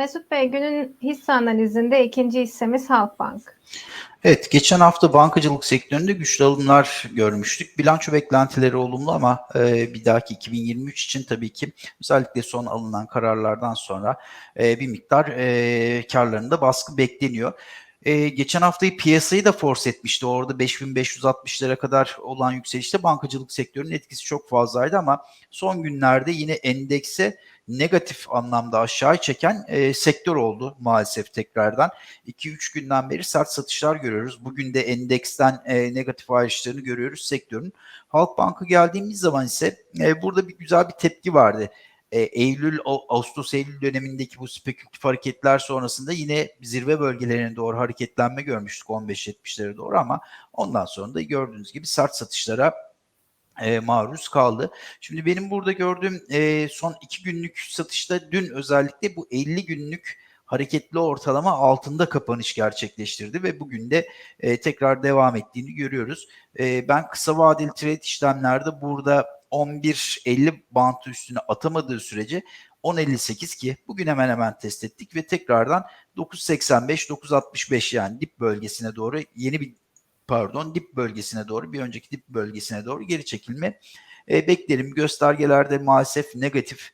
Mesut Bey günün hisse analizinde ikinci hissemiz Halkbank. Evet, geçen hafta bankacılık sektöründe güçlü alımlar görmüştük. Bilanço beklentileri olumlu ama e, bir dahaki 2023 için tabii ki özellikle son alınan kararlardan sonra e, bir miktar e, karlarında baskı bekleniyor. E, geçen haftayı piyasayı da force etmişti. Orada 5560'lara kadar olan yükselişte bankacılık sektörünün etkisi çok fazlaydı ama son günlerde yine endekse negatif anlamda aşağı çeken e, sektör oldu maalesef tekrardan. 2-3 günden beri sert satışlar görüyoruz. Bugün de endeksten e, negatif ayrışlarını görüyoruz sektörün. Halkbank'a geldiğimiz zaman ise e, burada bir güzel bir tepki vardı. E, Eylül, Ağustos-Eylül dönemindeki bu spekülatif hareketler sonrasında yine zirve bölgelerine doğru hareketlenme görmüştük 15-70'lere doğru ama ondan sonra da gördüğünüz gibi sert satışlara e, maruz kaldı. Şimdi benim burada gördüğüm e, son iki günlük satışta dün özellikle bu 50 günlük hareketli ortalama altında kapanış gerçekleştirdi ve bugün de e, tekrar devam ettiğini görüyoruz. E, ben kısa vadeli trade işlemlerde burada 11.50 bantı üstüne atamadığı sürece 10.58 ki bugün hemen hemen test ettik ve tekrardan 9.85-9.65 yani dip bölgesine doğru yeni bir pardon dip bölgesine doğru bir önceki dip bölgesine doğru geri çekilme e, beklerim. Göstergelerde maalesef negatif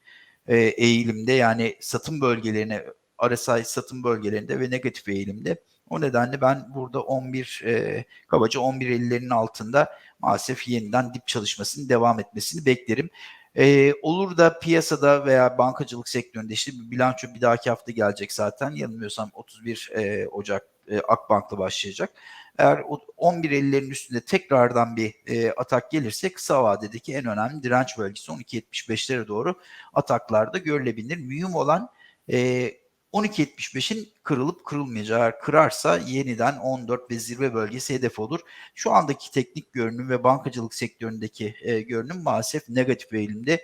e, eğilimde yani satım bölgelerine RSI satım bölgelerinde ve negatif eğilimde. O nedenle ben burada 11 e, kabaca 11.50'lerin altında maalesef yeniden dip çalışmasının devam etmesini beklerim. Ee, olur da piyasada veya bankacılık sektöründe işte bir bilanço bir dahaki hafta gelecek zaten. Yanılmıyorsam 31 e, Ocak e, Akbank'la başlayacak. Eğer 11.50'lerin üstünde tekrardan bir e, atak gelirse kısa vadedeki en önemli direnç bölgesi 12.75'lere doğru ataklarda görülebilir. Mühim olan e, 12.75'in kırılıp kırılmayacağı. Eğer kırarsa yeniden 14 ve zirve bölgesi hedef olur. Şu andaki teknik görünüm ve bankacılık sektöründeki e, görünüm maalesef negatif eğilimde.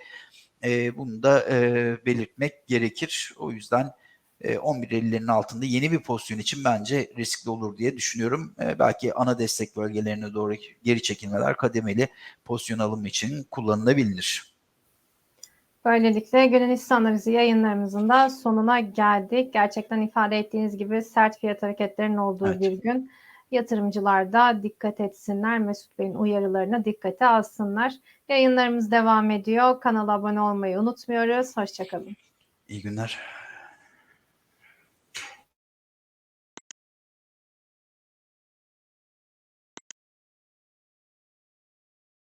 E, bunu da e, belirtmek gerekir. O yüzden e, 11.50'lerin altında yeni bir pozisyon için bence riskli olur diye düşünüyorum. E, belki ana destek bölgelerine doğru geri çekilmeler kademeli pozisyon alımı için kullanılabilir. Böylelikle günün hisse analizi yayınlarımızın da sonuna geldik. Gerçekten ifade ettiğiniz gibi sert fiyat hareketlerinin olduğu Evet. bir gün. Yatırımcılar da dikkat etsinler. Mesut Bey'in uyarılarına dikkate alsınlar. Yayınlarımız devam ediyor. Kanala abone olmayı unutmuyoruz. Hoşçakalın. İyi günler.